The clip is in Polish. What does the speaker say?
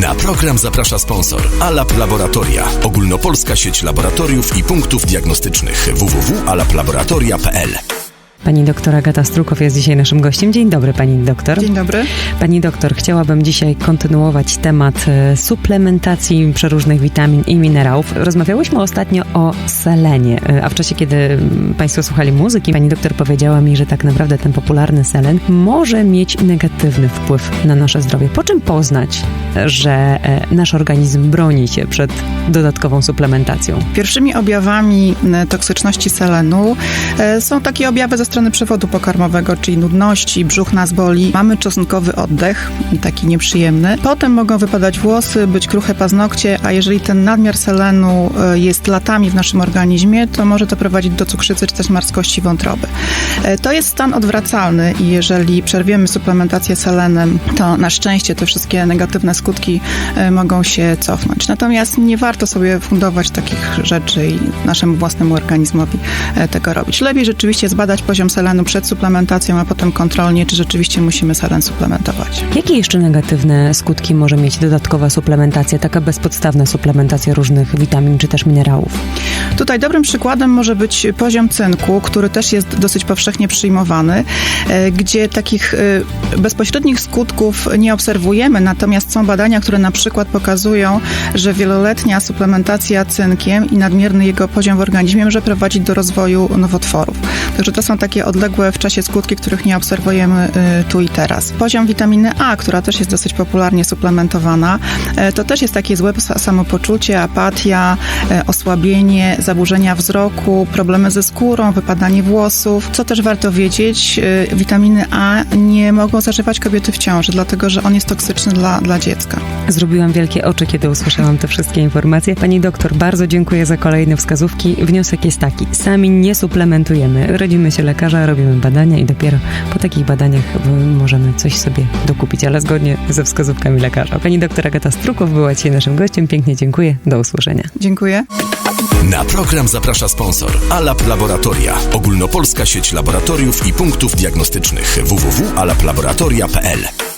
Na program zaprasza sponsor Alap Laboratoria, ogólnopolska sieć laboratoriów i punktów diagnostycznych www.alaplaboratoria.pl. Pani doktor Agata Strukow jest dzisiaj naszym gościem. Dzień dobry, pani doktor. Dzień dobry. Pani doktor, chciałabym dzisiaj kontynuować temat e, suplementacji przeróżnych witamin i minerałów. Rozmawiałyśmy ostatnio o selenie, e, a w czasie, kiedy Państwo słuchali muzyki, pani doktor powiedziała mi, że tak naprawdę ten popularny selen może mieć negatywny wpływ na nasze zdrowie. Po czym poznać, że e, nasz organizm broni się przed dodatkową suplementacją? Pierwszymi objawami e, toksyczności selenu e, są takie objawy ze strony przewodu pokarmowego, czyli nudności, brzuch nas boli, mamy czosnkowy oddech, taki nieprzyjemny. Potem mogą wypadać włosy, być kruche paznokcie, a jeżeli ten nadmiar selenu jest latami w naszym organizmie, to może to prowadzić do cukrzycy czy też marskości wątroby. To jest stan odwracalny i jeżeli przerwiemy suplementację selenem, to na szczęście te wszystkie negatywne skutki e, mogą się cofnąć. Natomiast nie warto sobie fundować takich rzeczy i naszemu własnemu organizmowi e, tego robić. Lepiej rzeczywiście zbadać poziom selenu przed suplementacją, a potem kontrolnie, czy rzeczywiście musimy selen suplementować. Jakie jeszcze negatywne skutki może mieć dodatkowa suplementacja, taka bezpodstawna suplementacja różnych witamin czy też minerałów? Tutaj dobrym przykładem może być poziom cynku, który też jest dosyć powszechnie przyjmowany, e, gdzie takich bezpośrednich skutków nie obserwujemy, natomiast są badania, które na przykład pokazują, że wieloletnia suplementacja cynkiem i nadmierny jego poziom w organizmie może prowadzić do rozwoju nowotworów. Także to są takie odległe w czasie skutki, których nie obserwujemy e, tu i teraz. Poziom witaminy A, która też jest dosyć popularnie suplementowana, e, to też jest takie złe sa- samopoczucie, apatia, e, osłabienie, zaburzenia wzroku, problemy ze skórą, wypadanie włosów. Co też warto wiedzieć, witaminy A nie mogą zażywać kobiety w ciąży, dlatego że on jest toksyczny dla, dla dziecka. Zrobiłam wielkie oczy, kiedy usłyszałam te wszystkie informacje. Pani doktor, bardzo dziękuję za kolejne wskazówki. Wniosek jest taki: sami nie suplementujemy. Rodzimy się lekarza, robimy badania i dopiero po takich badaniach y, możemy coś sobie dokupić, ale zgodnie ze wskazówkami lekarza. Pani doktor Agata Strukow była dzisiaj naszym gościem. Pięknie dziękuję. Do usłyszenia. Dziękuję. Na program zaprasza sponsor Alap Laboratoria, ogólnopolska sieć laboratoriów i punktów diagnostycznych www.alaplaboratoria.pl.